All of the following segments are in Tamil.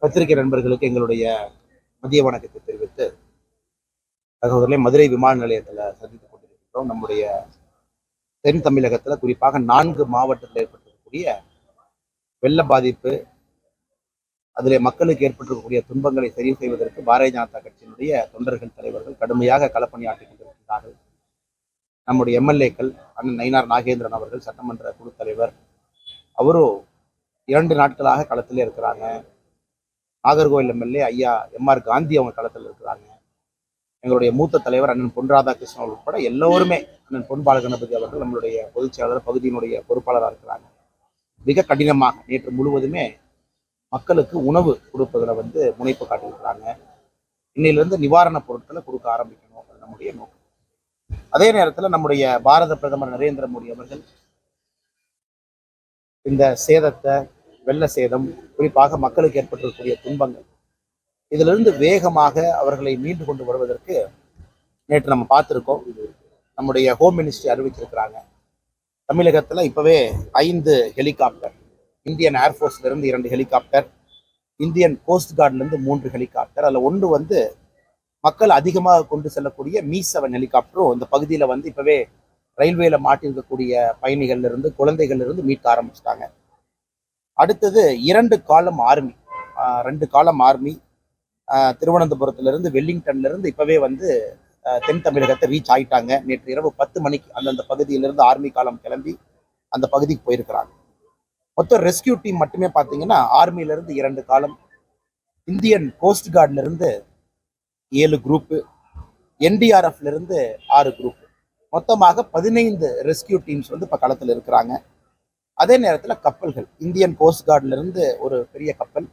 பத்திரிகை நண்பர்களுக்கு எங்களுடைய மதிய வணக்கத்தை தெரிவித்து சகோதரர்களை மதுரை விமான நிலையத்தில் சந்தித்துக் கொண்டிருக்கிறோம் நம்முடைய தென் தமிழகத்தில் குறிப்பாக நான்கு மாவட்டத்தில் ஏற்பட்டிருக்கக்கூடிய வெள்ள பாதிப்பு அதிலே மக்களுக்கு ஏற்பட்டிருக்கக்கூடிய துன்பங்களை சரி செய்வதற்கு பாரதிய ஜனதா கட்சியினுடைய தொண்டர்கள் தலைவர்கள் கடுமையாக களப்பணியாற்றிக் கொண்டிருக்கிறார்கள். நம்முடைய எம்எல்ஏக்கள் அண்ணன் நயினார் நாகேந்திரன் அவர்கள் சட்டமன்ற குழு தலைவர் அவரும் இரண்டு நாட்களாக களத்திலே இருக்கிறாங்க. நாகர்கோவில் எம்எல்ஏ ஐயா எம்ஆர் காந்தி அவங்க களத்தில் இருக்கிறாங்க. எங்களுடைய மூத்த தலைவர் அண்ணன் பொன் ராதாகிருஷ்ணன் உட்பட எல்லோருமே அண்ணன் பொன் பாலகணபதி அவர்கள் நம்மளுடைய பொதுச் செயலாளர் பகுதியினுடைய பொறுப்பாளராக இருக்கிறாங்க. மிக கடினமாக நேற்று முழுவதுமே மக்களுக்கு உணவு கொடுப்பதில் வந்து முனைப்பு காட்டியிருக்கிறாங்க. இன்னையிலிருந்து நிவாரணப் பொருட்களை கொடுக்க ஆரம்பிக்கணும் அது நம்முடைய நோக்கம். அதே நேரத்தில் நம்முடைய பாரத பிரதமர் நரேந்திர மோடி அவர்கள் இந்த சேதத்தை வெள்ள சேதம் குறிப்பாக மக்களுக்கு ஏற்பட்டிருக்கக்கூடிய துன்பங்கள். இதிலிருந்து வேகமாக அவர்களை மீண்டு கொண்டு வருவதற்கு நேற்று நம்ம பார்த்துருக்கோம். நம்முடைய ஹோம் மினிஸ்ட்ரி அறிவிச்சிருக்கிறாங்க தமிழகத்தில் இப்போவே ஐந்து ஹெலிகாப்டர் இந்தியன் ஏர்ஃபோர்ஸ்லேருந்து இரண்டு ஹெலிகாப்டர் இந்தியன் கோஸ்ட் கார்ட்லேருந்து மூன்று ஹெலிகாப்டர் அதில் ஒன்று வந்து மக்கள் அதிகமாக கொண்டு செல்லக்கூடிய மீ செவன் ஹெலிகாப்டரும் இந்த பகுதியில் வந்து இப்போவே ரயில்வேல மாட்டிருக்கக்கூடிய பயணிகள்லேருந்து குழந்தைகள்லேருந்து மீட்க ஆரம்பிச்சிட்டாங்க. அடுத்தது இரண்டு காலம் ஆர்மி. ரெண்டு காலம் ஆர்மி. திருவனந்தபுரத்துலேருந்து வெல்லிங்டன்லேருந்து இப்போவே வந்து தென் தமிழகத்தை ரீச் ஆகிட்டாங்க நேற்று இரவு பத்து மணிக்கு அந்தந்த பகுதியிலிருந்து ஆர்மி காலம் கிளம்பி அந்த பகுதிக்கு போயிருக்கிறாங்க. மொத்தம் ரெஸ்கியூ டீம் மட்டுமே பார்த்தீங்கன்னா ஆர்மியிலேருந்து இரண்டு காலம் இந்தியன் கோஸ்ட் கார்ட்லேருந்து ஏழு குரூப்பு என்டிஆர்எஃப்லேருந்து ஆறு குரூப் மொத்தமாக பதினைந்து ரெஸ்கியூ டீம்ஸ் வந்து இப்போ களத்தில் இருக்கிறாங்க. அதே நேரத்தில் கப்பல்கள் இந்தியன் கோஸ்ட் கார்ட்ல இருந்து ஒரு பெரிய கப்பல்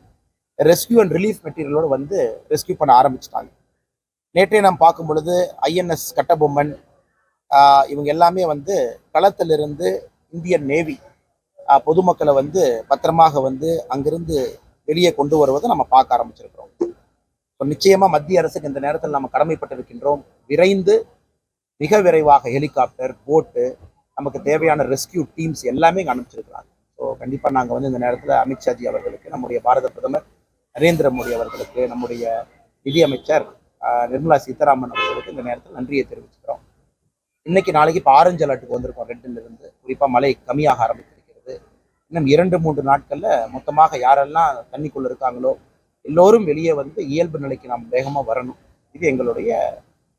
ரெஸ்கியூ அண்ட் ரிலீஃப் மெட்டீரியலோடு வந்து ரெஸ்கியூ பண்ண ஆரம்பிச்சிட்டாங்க. நேற்றே நாம் பார்க்கும் பொழுது ஐஎன்எஸ் கட்டபொம்மன் இவங்க எல்லாமே வந்து களத்திலிருந்து இந்தியன் நேவி பொதுமக்களை வந்து பத்திரமாக வந்து அங்கிருந்து வெளியே கொண்டு வருவதை நம்ம பார்க்க ஆரம்பிச்சிருக்கிறோம். இப்போ நிச்சயமாக மத்திய அரசுக்கு இந்த நேரத்தில் நம்ம கடமைப்பட்டிருக்கின்றோம். விரைந்து மிக விரைவாக ஹெலிகாப்டர் போட்டு நமக்கு தேவையான ரெஸ்கியூ டீம்ஸ் எல்லாமே இங்கே அனுப்பிச்சிருக்கிறாங்க. ஸோ கண்டிப்பாக நாங்கள் வந்து இந்த நேரத்தில் அமித்ஷாஜி அவர்களுக்கு நம்முடைய பாரத பிரதமர் நரேந்திர மோடி அவர்களுக்கு நம்முடைய நிதியமைச்சர் ஆஹ், நிர்மலா சீதாராமன் அவர்களுக்கு இந்த நேரத்தில் நன்றியை தெரிவிச்சுக்கிறோம். இன்னைக்கு நாளைக்கு இப்போ ஆரஞ்சு அலர்ட்டுக்கு வந்திருக்கோம் ரெட்டுல இருந்து. குறிப்பாக மழை கம்மியாக ஆரம்பித்திருக்கிறது. இன்னும் இரண்டு மூன்று நாட்களில் மொத்தமாக யாரெல்லாம் தண்ணிக்குள்ள இருக்காங்களோ எல்லோரும் வெளியே வந்து இயல்பு நிலைக்கு நாம் வேகமாக வரணும். இது எங்களுடைய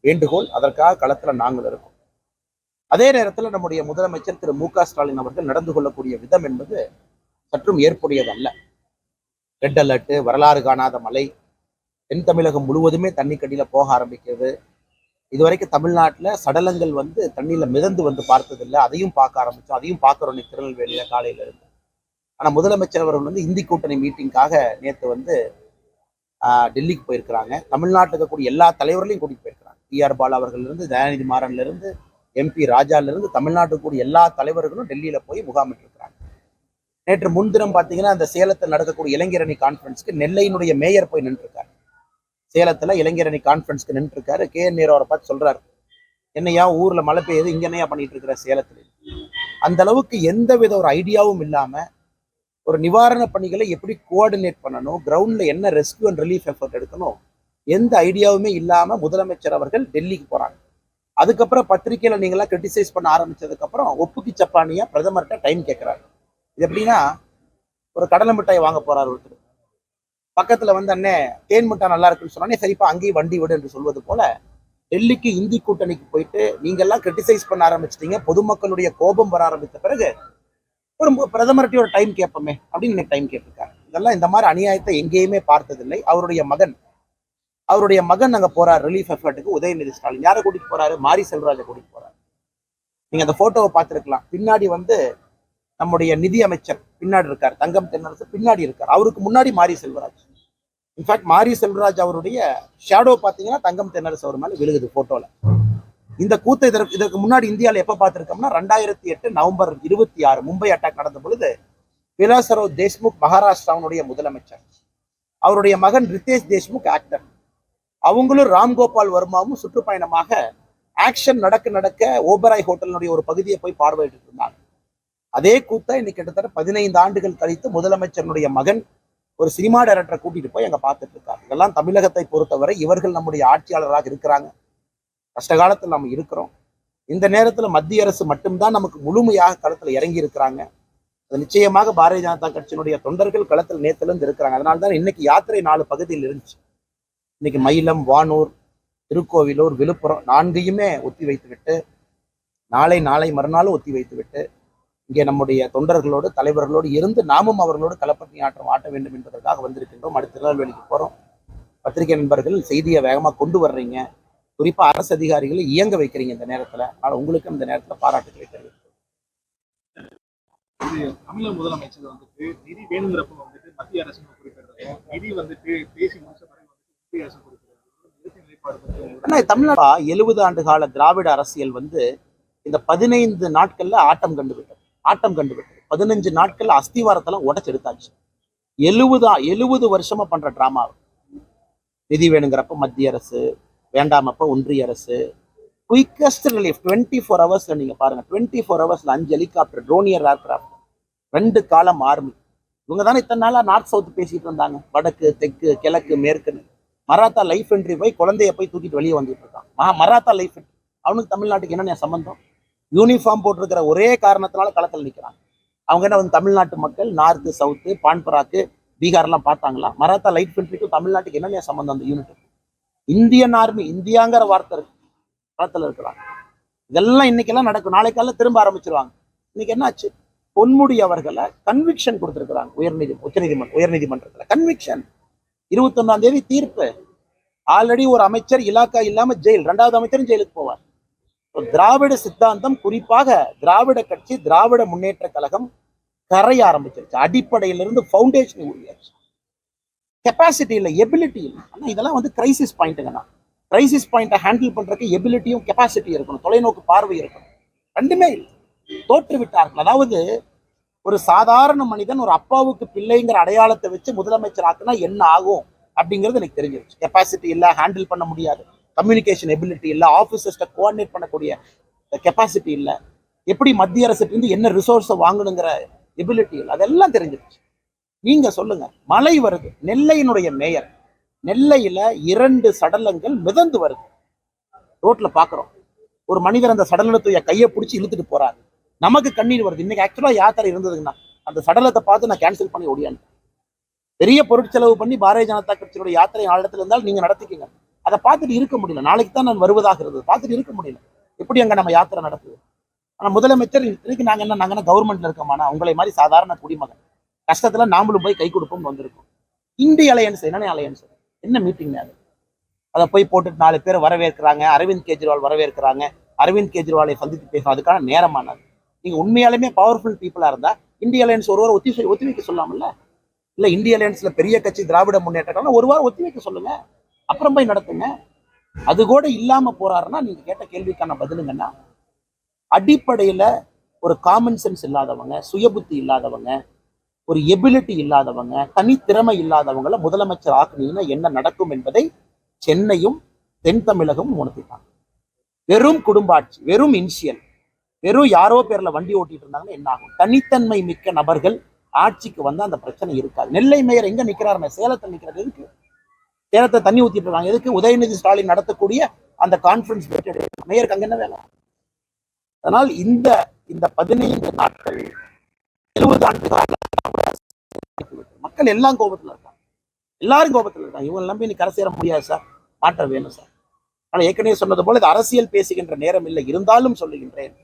வேண்டுகோள். அதற்காக களத்தில் நாங்கள் இருக்கோம். அதே நேரத்தில் நம்முடைய முதலமைச்சர் திரு மு க ஸ்டாலின் அவர்கள் நடந்து கொள்ளக்கூடிய விதம் என்பது சற்றும் ஏற்புடையதல்ல. ரெட் அலர்ட்டு வரலாறு காணாத மழை. தென் தமிழகம் முழுவதுமே தண்ணி கடியில் போக ஆரம்பிக்கிறது. இதுவரைக்கும் தமிழ்நாட்டில் சடலங்கள் வந்து தண்ணியில் மிதந்து வந்து பார்த்ததில்லை. அதையும் பார்க்க ஆரம்பிச்சோம். அதையும் பார்க்குறோம் இன்னைக்கு திருநெல்வேலியில காலையில இருந்து. ஆனால் முதலமைச்சர் அவர்கள் வந்து இந்தி கூட்டணி மீட்டிங்காக நேற்று வந்து ஆஹ், டெல்லிக்கு போயிருக்கிறாங்க. தமிழ்நாட்டில் இருக்கக்கூடிய எல்லா தலைவர்களையும் கூட்டிகிட்டு போயிருக்கிறாங்க. டிஆர் பாலா அவர்கள் இருந்து தயாநிதி மாறன்ல இருந்து எம்பி ராஜாலிருந்து தமிழ்நாட்டுக்கூடிய கூடிய எல்லா தலைவர்களும் டெல்லியில் போய் முகாமிட்டிருக்கிறாங்க. நேற்று முன்தினம் பார்த்தீங்கன்னா அந்த சேலத்தில் நடக்கக்கூடிய இளைஞரணி கான்ஃபரன்ஸ்க்கு நெல்லையினுடைய மேயர் போய் நின்றுருக்காரு. சேலத்தில் இளைஞரணி கான்ஃபரன்ஸ்க்கு நின்றுருக்காரு. கே என் நேரு அவரை பார்த்து சொல்றாரு என்னையா ஊரில் மழை பெய்யுது இங்க என்னையா பண்ணிட்டு இருக்கிற சேலத்தில்? அந்த அளவுக்கு எந்த வித ஒரு ஐடியாவும் இல்லாமல் ஒரு நிவாரண பணிகளை எப்படி கோஆர்டினேட் பண்ணணும் கிரவுண்டில் என்ன ரெஸ்கியூ அண்ட் ரிலீஃப் எஃபர்ட் எடுக்கணும் எந்த ஐடியாவுமே இல்லாமல் முதலமைச்சர் அவர்கள் டெல்லிக்கு போகிறாங்க அதுக்கப்புறம் பத்திரிகையில நீங்களாம் கிரிட்டிசைஸ் பண்ண ஆரம்பிச்சதுக்கப்புறம் ஒப்புக்கு சப்பானியா பிரதமர்கிட்ட டைம் கேட்கிறாரு. இது எப்படின்னா ஒரு கடலை மிட்டாய் வாங்க போறார் ஒருத்தர். பக்கத்துல வந்து அண்ணே தேன் மிட்டாய் நல்லா இருக்குன்னு சொன்னே சரிப்பா அங்கேயும் வண்டி விடு என்று சொல்வது போல டெல்லிக்கு இந்தி கூட்டணிக்கு போயிட்டு நீங்கெல்லாம் கிரிட்டிசைஸ் பண்ண ஆரம்பிச்சிட்டீங்க. பொதுமக்களுடைய கோபம் வர ஆரம்பித்த பிறகு ஒரு பிரதமர்கிட்ட ஒரு டைம் கேட்போமே அப்படின்னு டைம் கேட்டிருக்காரு. இதெல்லாம் இந்த மாதிரி அநியாயத்தை எங்கேயுமே பார்த்ததில்லை. அவருடைய மகன் அவருடைய மகன் அங்க போறார் ரிலீஃப் எஃபர்ட்டுக்கு உதயநிதி ஸ்டாலின். யாரை கூட்டிட்டு போறாரு? மாரி செல்வராஜை கூட்டிட்டு போறாரு. நீங்க அந்த போட்டோவை பார்த்துருக்கலாம். பின்னாடி வந்து நம்முடைய நிதி அமைச்சர் பின்னாடி இருக்கார் தங்கம் தென்னரசு பின்னாடி இருக்கார். அவருக்கு முன்னாடி மாரி செல்வராஜ். இன்ஃபேக்ட் மாரி செல்வராஜ் அவருடைய ஷேடோ பார்த்தீங்கன்னா தங்கம் தென்னரசு அவர் மேல விழுகுது போட்டோல இந்த கூத்தை இதற்கு இதற்கு முன்னாடி இந்தியாவில் எப்ப பார்த்துருக்கோம்னா ரெண்டாயிரத்தி எட்டு நவம்பர் இருபத்தி ஆறு மும்பை அட்டாக் நடந்த பொழுது விலாசராவ் தேஷ்முக் மகாராஷ்டிராவுடைய முதலமைச்சர். அவருடைய மகன் ரித்தேஷ் தேஷ்முக் ஆக்டர் அவங்களும் ராம்கோபால் வர்மாவும் சுற்றுப்பயணமாக ஆக்ஷன் நடக்க நடக்க ஓபராய் ஹோட்டலினுடைய ஒரு பகுதியை போய் பார்வையிட்டு இருந்தாங்க. அதே கூத்தா இன்னைக்கு கிட்டத்தட்ட பதினைந்து ஆண்டுகள் கழித்து முதலமைச்சருடைய மகன் ஒரு சினிமா டைரக்டரை கூட்டிட்டு போய் அங்க பார்த்துட்டு இருக்காரு. இதெல்லாம் தமிழகத்தை பொறுத்தவரை இவர்கள் நம்முடைய ஆட்சியாளராக இருக்கிறாங்க. கஷ்ட காலத்தில் நம்ம இருக்கிறோம். இந்த நேரத்துல மத்திய அரசு மட்டும்தான் நமக்கு முழுமையாக களத்துல இறங்கி இருக்கிறாங்க. அது நிச்சயமாக பாரதிய ஜனதா கட்சியினுடைய தொண்டர்கள் களத்தில் நேத்துல இருந்து இருக்கிறாங்க. அதனால தான் இன்னைக்கு யாத்திரை நாலு பகுதியில் இருந்துச்சு. இன்னைக்கு மயிலம் வானூர் திருக்கோவிலூர் விழுப்புரம் நான்கையுமே ஒத்தி வைத்துவிட்டு நாளை நாளை மறுநாளும் ஒத்தி வைத்துவிட்டு இங்கே நம்முடைய தொண்டர்களோடு தலைவர்களோடு இருந்து நாமும் அவர்களோடு களப்பணி ஆற்றம் ஆட்ட வேண்டும் என்பதற்காக வந்திருக்கின்றோம். அடுத்த திருநெல்வேலிக்கு போகிறோம் பத்திரிகை நண்பர்கள் செய்தியை வேகமாக கொண்டு வர்றீங்க. குறிப்பாக அரசு அதிகாரிகளை இயங்க வைக்கிறீங்க இந்த நேரத்தில். ஆனால் உங்களுக்கும் இந்த நேரத்தில் பாராட்டுகளை தெரிவிக்கிறேன் தமிழக முதலமைச்சர் வந்துட்டு நிதி வேணுங்கிறப்ப வந்துட்டு மத்திய அரசு குறிப்பிட்டிருக்கோம் நிதி வந்துட்டு பேசி முடிச்ச ஆனா தமிழ்நாடா எழுபது ஆண்டு கால திராவிட அரசியல் வந்து இந்த பதினைந்து நாட்கள்ல ஆட்டம் கண்டு விட்டது ஆட்டம் கண்டு விட்டது பதினஞ்சு நாட்கள்ல அஸ்திவாரத்தெல்லாம் உடைச்சு எடுத்தாச்சு. எழுபது எழுபது வருஷமா பண்ற டிராமா நிதி வேணுங்கிறப்ப மத்திய அரசு வேண்டாமப்ப ஒன்றிய அரசு. குயிக்கஸ்ட் ரிலீஃப் டுவெண்ட்டி ஃபோர் ஹவர்ஸ்ல நீங்க பாருங்க. டுவெண்ட்டி ஃபோர் ஹவர்ஸ்ல அஞ்சு ஹெலிகாப்டர் ட்ரோனியர் ஏர்கிராஃப்ட் ரெண்டு காலம் ஆர்மி இவங்க தானே இத்தனை நாளா நார்த் சவுத் பேசிட்டு இருந்தாங்க. வடக்கு தெற்கு கிழக்கு மேற்குன்னு. மராத்தா லைஃப் என்ட்ரி போய் குழந்தைய போய் தூக்கிட்டு வெளியே வந்துட்டு இருக்கான். மகா மராத்தா லைஃப் என்ட்ரி அவனுக்கு தமிழ்நாட்டுக்கு என்ன சம்பந்தம்? யூனிஃபார்ம் போட்டிருக்கிற ஒரே காரணத்தினால களத்தில் நிற்கிறான் அவங்க என்ன வந்து தமிழ்நாட்டு மக்கள் நார்த்து சவுத்து பான்பராக்கு பீகார்லாம் பார்த்தாங்களா? மராத்தா லைட் என்ட்ரிக்கும் தமிழ்நாட்டுக்கு என்ன சம்பந்தம் அந்த யூனிட் இந்தியன் ஆர்மி இந்தியாங்கிற வார்த்தை இருக்கு. களத்தில் இருக்கிறாங்க இதெல்லாம் இன்னைக்கெல்லாம் நடக்கும். நாளைக்கால திரும்ப ஆரம்பிச்சிருவாங்க. இன்னைக்கு என்னாச்சு? பொன்முடி அவர்களை கன்விக்ஷன் கொடுத்துருக்குறாங்க. உயர்நீதி உச்சநீதிமன்றம் உயர்நீதிமன்றத்தில். கன்விக்ஷன் இருபத்தொன்னாம் தேதி தீர்ப்பு. ஆல்ரெடி ஒரு அமைச்சர் இலாக்கா இல்லாம ஜெயில் ரெண்டாவது அமைச்சரும் ஜெயிலுக்கு போவார். திராவிட சித்தாந்தம் குறிப்பாக திராவிட கட்சி திராவிட முன்னேற்ற கழகம் கரைய ஆரம்பிச்சிருச்சு. அடிப்படையிலிருந்து ஃபவுண்டேஷன் உருவாச்சு கெப்பாசிட்டி இல்லை எபிலிட்டி இல்லை. ஆனா இதெல்லாம் வந்து கிரைசிஸ் பாயிண்ட்டுங்கண்ணா கிரைசிஸ் பாயிண்ட்டை ஹேண்டில் பண்றதுக்கு எபிலிட்டியும் கெப்பாசிட்டி இருக்கணும். தொலைநோக்கு பார்வை இருக்கணும். ரெண்டுமே இல்லை. தோற்றுவிட்டார்கள். அதாவது ஒரு சாதாரண மனிதன் ஒரு அப்பாவுக்கு பிள்ளைங்கிற அடையாளத்தை வச்சு முதலமைச்சர் ஆக்குனா என்ன ஆகும் அப்படிங்கிறது எனக்கு தெரிஞ்சிருச்சு. கெப்பாசிட்டி இல்லை ஹேண்டில் பண்ண முடியாது. கம்யூனிகேஷன் எபிலிட்டி இல்லை ஆஃபீஸர்ஸ்ட்டை கோஆர்டினேட் பண்ணக்கூடிய கெப்பாசிட்டி இல்லை. எப்படி மத்திய அரசுலேருந்து என்ன ரிசோர்ஸை வாங்கணுங்கிற எபிலிட்டி இல்லை. அதெல்லாம் தெரிஞ்சிருச்சு. நீங்க சொல்லுங்க. மழை வருது. நெல்லையினுடைய மேயர். நெல்லையில இரண்டு சடலங்கள் மிதந்து வருது. ரோட்ல பாக்குறோம். ஒரு மனிதர் அந்த சடலத்துடைய கையை பிடிச்சி இழுத்துட்டு போறாரு. நமக்கு கண்ணீர் வருது. இன்னைக்கு ஆக்சுவலா யாத்திரை இருந்ததுங்கன்னா அந்த சடலத்தை பார்த்து நான் கேன்சல் பண்ணி ஓடியான் பெரிய பொருட்செலவு பண்ணி பாரதிய ஜனதா கட்சியோட யாத்திரை நாளிடத்துல இருந்தால் நீங்க நடத்திக்கங்க. அதை பார்த்துட்டு இருக்க முடியல. நாளைக்கு தான் நான் வருவதாக இருந்தது. பார்த்துட்டு இருக்க முடியல. எப்படி அங்க நம்ம யாத்திரை நடக்குது? ஆனா முதலமைச்சர் இதுக்கு நாங்க என்ன நாங்க என்ன கவர்மெண்ட்ல இருக்கோமானா உங்களை மாதிரி சாதாரண குடிமகன். கஷ்டத்துல நாமளும் போய் கை கொடுப்போம் வந்திருக்கோம். இந்திய அலையன்ஸ் என்னென்ன அலையன்ஸ்? என்ன மீட்டிங் அது? அதை போய் போட்டுட்டு நாலு பேர் வரவேற்கிறாங்க. அரவிந்த் கெஜ்ரிவால் வரவேற்கிறாங்க. அரவிந்த் கெஜ்ரிவாலை சந்தித்து பேசும் அதுக்கான நேரமானது. நீங்க உண்மையாலுமே பவர்ஃபுல் பீப்புளா இருந்தா இந்திய அலையன்ஸ் ஒருவர் ஒத்தி ஒத்தி வைக்க சொல்லாமல்ல? இல்ல இந்திய அலையன்ஸ்ல பெரிய கட்சி திராவிட முன்னேற்றம் ஒரு வாரம் ஒத்தி வைக்க சொல்லுங்க. அப்புறம் போய் நடத்துங்க. அது கூட இல்லாம போறாருன்னா நீங்க கேட்ட கேள்விக்கான பதிலுங்கன்னா அடிப்படையில ஒரு காமன் சென்ஸ் இல்லாதவங்க சுயபுத்தி இல்லாதவங்க ஒரு எபிலிட்டி இல்லாதவங்க தனித்திறமை இல்லாதவங்கள முதலமைச்சர் ஆக்குனீங்கன்னா என்ன நடக்கும் என்பதை சென்னையும் தென் தமிழகமும் உணர்த்திட்டாங்க வெறும் குடும்பாட்சி வெறும் இன்சியல் வெறும் யாரோ பேர்ல வண்டி ஓட்டிட்டு இருந்தாங்கன்னா என்ன ஆகும்? தனித்தன்மை மிக்க நபர்கள் ஆட்சிக்கு வந்தா அந்த பிரச்சனை இருக்காது. நெல்லை மேயர் எங்க நிக்கிறாருமே? சேலத்தில் நிக்கிறது எதுக்கு? சேலத்தை தண்ணி ஊத்திட்டு இருக்காங்க. எதுக்கு? உதயநிதி ஸ்டாலின் நடத்தக்கூடிய அந்த கான்ஃபரன்ஸ் மேயருக்கு அங்க என்ன வேலை? அதனால் இந்த இந்த பதினைந்து நாட்கள் எழுபது ஆண்டு கால மக்கள் எல்லாம் கோபத்துல இருக்காங்க. எல்லாரும் கோபத்துல இருக்காங்க. இவங்க நம்பி நீ கரை சேர முடியாது சார். மாற்றம் வேணும் சார். ஆனால் ஏற்கனவே சொன்னது போல இது அரசியல் பேசுகின்ற நேரம் இல்லை. இருந்தாலும் சொல்லுகின்றேன்.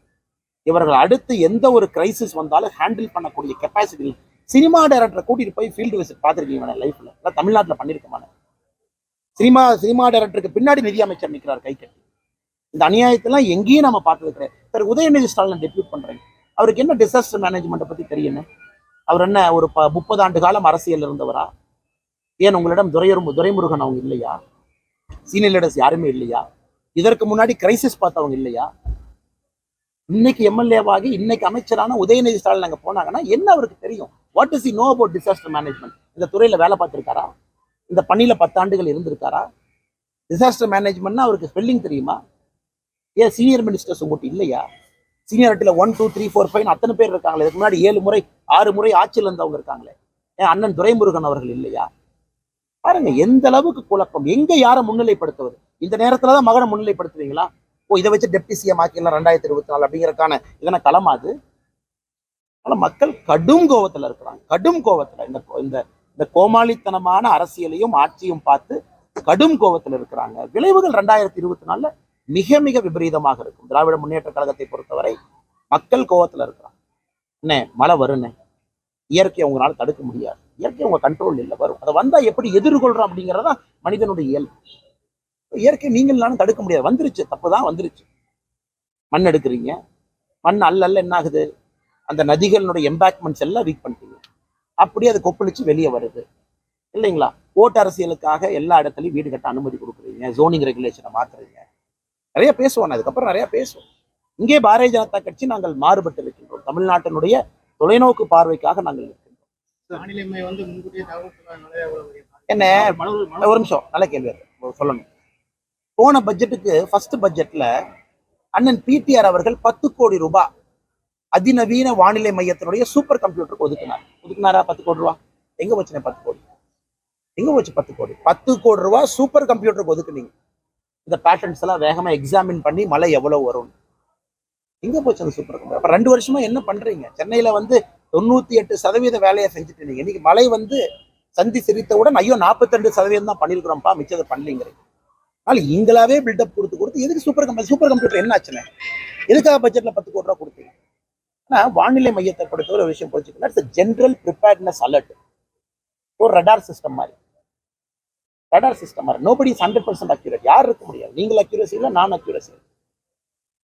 இவர்கள் அடுத்து எந்த ஒரு கிரைசிஸ் வந்தாலும் ஹேண்டில் பண்ணக்கூடிய கெப்பாசிட்டி சினிமா டைரக்டரை கூட்டிட்டு போய் ஃபீல்டு விசிட் பார்த்துருக்கீங்க லைஃப்ல இல்லை தமிழ்நாட்டில் பண்ணியிருக்கமான சினிமா சினிமா டைரக்டருக்கு பின்னாடி நிதி அமைச்சர் நிற்கிறார் கை கட்டி இந்த அநியாயத்தெல்லாம் எங்கேயும் நம்ம பார்த்தது சார் உதயநிதி ஸ்டாலின் டெபியூட் பண்றேன். அவருக்கு என்ன டிசாஸ்டர் மேனேஜ்மெண்ட்டை பத்தி தெரியணும் அவர் என்ன ஒரு ப முப்பது ஆண்டு காலம் அரசியல் இருந்தவரா? ஏன் உங்களிடம் துரையரும் துரைமுருகன் அவங்க இல்லையா? சீனியர் லீடர்ஸ் யாருமே இல்லையா? இதற்கு முன்னாடி கிரைசிஸ் பார்த்தவங்க இல்லையா? இன்னைக்கு எம்எல்ஏவாகி இன்னைக்கு அமைச்சரான உதயநிதி ஸ்டாலின் அங்க போனாங்கன்னா என்ன அவருக்கு தெரியும்? What is he know about disaster management இந்த துறையில வேலை பார்த்துருக்காரா? இந்த பணியில் பத்தாண்டுகள் இருந்திருக்காரா? டிசாஸ்டர் மேனேஜ்மெண்ட்னா அவருக்கு ஸ்பெல்லிங் தெரியுமா? ஏன் சீனியர் மினிஸ்டர்ஸ் உங்கள்கிட்ட இல்லையா? சீனியாரிட்டியில் one two three four five அத்தனை பேர் இருக்காங்களே. இதுக்கு முன்னாடி ஏழு முறை ஆறு முறை ஆட்சியில் இருந்தவங்க இருக்காங்களே. என் அண்ணன் துரைமுருகன் அவர்கள் இல்லையா? பாருங்க எந்த அளவுக்கு குழப்பம்? எங்க யாரை முன்னிலைப்படுத்துவது? இந்த நேரத்துல தான் மகனை முன்னிலைப்படுத்துவீங்களா? ஓ இதை வச்சு டெப்டி சிஎம் ஆக்கிடலாம் ரெண்டாயிரத்தி இருபத்தி நாலு அப்படிங்கிறக்கான இதன களமா அது? ஆனா மக்கள் கடும் கோவத்துல இருக்கிறாங்க. கடும் கோவத்துல. இந்த இந்த இந்த கோமாளித்தனமான அரசியலையும் ஆட்சியும் பார்த்து கடும் கோவத்துல இருக்கிறாங்க. விளைவுகள் ரெண்டாயிரத்தி இருபத்தி நாலில் மிக மிக விபரீதமாக இருக்கும். திராவிட முன்னேற்ற கழகத்தை பொறுத்தவரை மக்கள் கோவத்துல இருக்கிறாங்க. என்ன மழை வருண்ணே இயற்கையை அவங்களால தடுக்க முடியாது. இயற்கை அவங்க கண்ட்ரோல் இல்லை. வரும். அதை வந்தா எப்படி எதிர்கொள்றோம் அப்படிங்கிறதான் மனிதனுடைய இயல்பு. இயற்கை நீங்களாலும் தடுக்க முடியாது. வந்துருச்சு. தப்பு தான் வந்துருச்சு. மண் எடுக்கிறீங்க. மண் அல்ல அல்ல என்ன ஆகுது? அந்த நதிகளினுடைய எம்பாக்மெண்ட்ஸ் எல்லாம் வீக் பண்ணிட்டீங்க. அப்படியே அது கொப்பளிச்சு வெளியே வருது. இல்லைங்களா? ஓட்டு அரசியலுக்காக எல்லா இடத்துலையும் வீடு கட்ட அனுமதி கொடுக்குறீங்க. ஜோனிங் ரெகுலேஷனை மாத்துறீங்க. நிறைய பேசுவோம். அதுக்கப்புறம் நிறைய பேசுவோம். இங்கே பாரதிய ஜனதா கட்சி நாங்கள் மாறுபட்டு இருக்கின்றோம். தமிழ்நாட்டினுடைய தொலைநோக்கு பார்வைக்காக நாங்கள் இருக்கின்றோம். என்ன? ஒரு நிமிஷம். நல்ல கேள்வி. சொல்லணும் போன பட்ஜெட்டுக்கு ஃபர்ஸ்ட் பட்ஜெட்ல அண்ணன் பிடிஆர் அவர்கள் பத்து கோடி ரூபாய் அதிநவீன வானிலை மையத்தினுடைய சூப்பர் கம்ப்யூட்டருக்கு ஒதுக்கினார். ஒதுக்கினாரா? பத்து கோடி ரூபா. எங்க போச்சுனே பத்து கோடி? எங்க போச்சு பத்து கோடி? பத்து கோடி ரூபா சூப்பர் கம்ப்யூட்டருக்கு ஒதுக்குனீங்க. இந்த பேட்டர்ன்ஸ் எல்லாம் வேகமா எக்ஸாமின் பண்ணி மழை எவ்வளவு வரும் எங்க போச்சு அந்த சூப்பர் கம்ப்யூட்டர் அப்ப ரெண்டு வருஷமா என்ன பண்றீங்க? சென்னையில வந்து தொண்ணூத்தி எட்டு சதவீத வேலையை செஞ்சுட்டு இருந்தீங்க இன்னைக்கு மழை வந்து சந்தி சிரித்தவுடன் ஐயோ 42% சதவீதம் தான் பண்ணியிருக்கிறோம்ப்பா மிச்சத்தை பண்ணலங்கிறீங்க. அதனால நீங்களாவே பில்டப் கொடுத்து கொடுத்து எதுக்கு சூப்பர் கம்ப்யூட்டர் சூப்பர் கம்ப்யூட்டர் என்ன ஆச்சுன்னு? எதுக்காக பட்ஜெட்ல பத்து கோடி ரூபா கொடுத்தீங்க? ஆனா வானிலை மையத்தை பொறுத்தவரை ஒரு விஷயம் புரிஞ்சுக்கலாம் இட்ஸ் ஜென்ரல் ப்ரிப்பேர்ட்னஸ் அலர்ட் ஒரு ரடார் சிஸ்டம் மாதிரி. ரடார் சிஸ்டம் மாதிரி. Nobody is hundred percent accurate யார் இருக்க முடியாது. நீங்கள் அக்யூரசி இல்லை நான் அக்யூரசி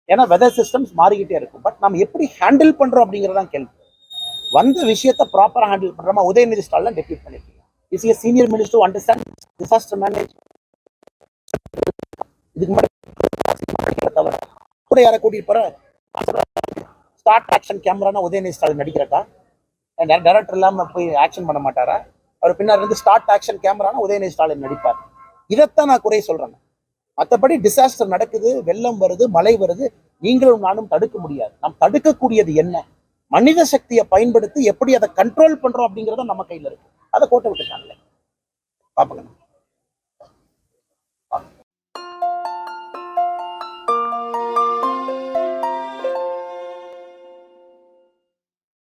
ஏன்னா வெதர் சிஸ்டம்ஸ் மாறிக்கிட்டே இருக்கும். பட் நம்ம எப்படி ஹேண்டில் பண்றோம் அப்படிங்கறதான் கேள்வி. வந்த விஷயத்த ப்ராப்பராக ஹேண்டில் பண்றோமா? உதயநிதி ஸ்டாலின் டெபியூட் பண்ணிருக்கீங்க is a senior minister understand disaster manage இதுக்கு முன்னாடி தவிர கூட யாரை கூட்டிட்டு போற ஸ்டார்ட் ஆக்ஷன் கேமரானா உதயநிதி ஸ்டாலின் நடிக்கிறக்கா டைரக்டர் இல்லாம போய் ஆக்ஷன் பண்ண மாட்டாரா? அவர் பின்னாடி இருந்து ஸ்டார்ட் ஆக்ஷன் கேமரானா உதயநிதி ஸ்டாலின் நடிப்பார். இதைத்தான் நான் குறை சொல்றேன். மற்றபடி டிசாஸ்டர் நடக்குது வெள்ளம் வருது மழை வருது. நீங்களும் நானும் தடுக்க முடியாது. நாம் தடுக்கக்கூடியது என்ன? மனித சக்தியை பயன்படுத்தி எப்படி அதை கண்ட்ரோல் பண்றோம் அப்படிங்கறத நம்ம கையில இருக்கு. அதை கோட்டை விட்டுட்டாங்களே பாப்பங்க